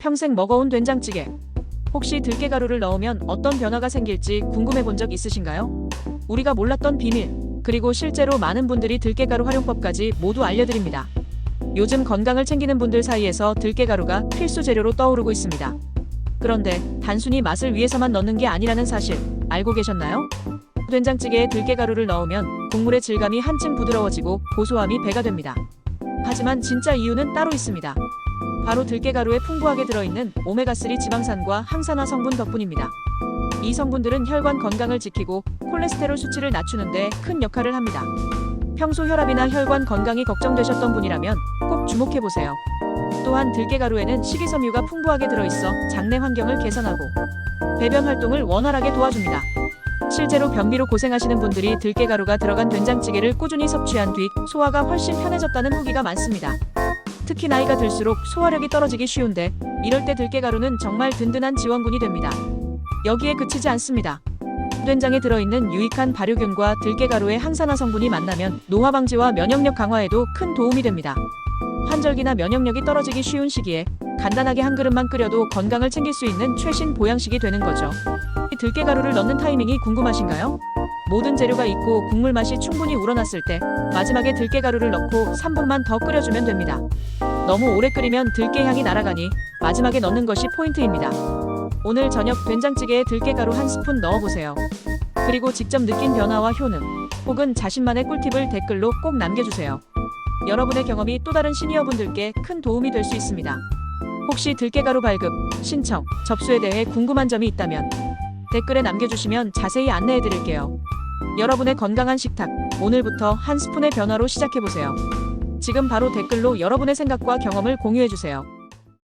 평생 먹어온 된장찌개. 혹시 들깨가루를 넣으면 어떤 변화가 생길지 궁금해 본 적 있으신가요? 우리가 몰랐던 비밀, 그리고 실제로 많은 분들이 들깨가루 활용법까지 모두 알려드립니다. 요즘 건강을 챙기는 분들 사이에서 들깨가루가 필수 재료로 떠오르고 있습니다. 그런데 단순히 맛을 위해서만 넣는 게 아니라는 사실 알고 계셨나요? 된장찌개에 들깨가루를 넣으면 국물의 질감이 한층 부드러워지고 고소함이 배가 됩니다. 하지만 진짜 이유는 따로 있습니다. 바로 들깨가루에 풍부하게 들어있는 오메가3 지방산과 항산화 성분 덕분입니다. 이 성분들은 혈관 건강을 지키고 콜레스테롤 수치를 낮추는데 큰 역할을 합니다. 평소 혈압이나 혈관 건강이 걱정되셨던 분이라면 꼭 주목해보세요. 또한 들깨가루에는 식이섬유가 풍부하게 들어있어 장내 환경을 개선하고 배변 활동을 원활하게 도와줍니다. 실제로 변비로 고생하시는 분들이 들깨가루가 들어간 된장찌개를 꾸준히 섭취한 뒤 소화가 훨씬 편해졌다는 후기가 많습니다. 특히 나이가 들수록 소화력이 떨어지기 쉬운데 이럴 때 들깨가루는 정말 든든한 지원군이 됩니다. 여기에 그치지 않습니다. 된장에 들어있는 유익한 발효균과 들깨가루의 항산화 성분이 만나면 노화 방지와 면역력 강화에도 큰 도움이 됩니다. 환절기나 면역력이 떨어지기 쉬운 시기에 간단하게 한 그릇만 끓여도 건강을 챙길 수 있는 최신 보양식이 되는 거죠. 이 들깨가루를 넣는 타이밍이 궁금하신가요? 모든 재료가 있고 국물 맛이 충분히 우러났을 때 마지막에 들깨가루를 넣고 3분만 더 끓여주면 됩니다. 너무 오래 끓이면 들깨 향이 날아가니 마지막에 넣는 것이 포인트입니다. 오늘 저녁 된장찌개에 들깨가루 한 스푼 넣어보세요. 그리고 직접 느낀 변화와 효능, 혹은 자신만의 꿀팁을 댓글로 꼭 남겨주세요. 여러분의 경험이 또 다른 시니어분들께 큰 도움이 될 수 있습니다. 혹시 들깨가루 발급, 신청, 접수에 대해 궁금한 점이 있다면 댓글에 남겨주시면 자세히 안내해 드릴게요. 여러분의 건강한 식탁, 오늘부터 한 스푼의 변화로 시작해보세요. 지금 바로 댓글로 여러분의 생각과 경험을 공유해주세요.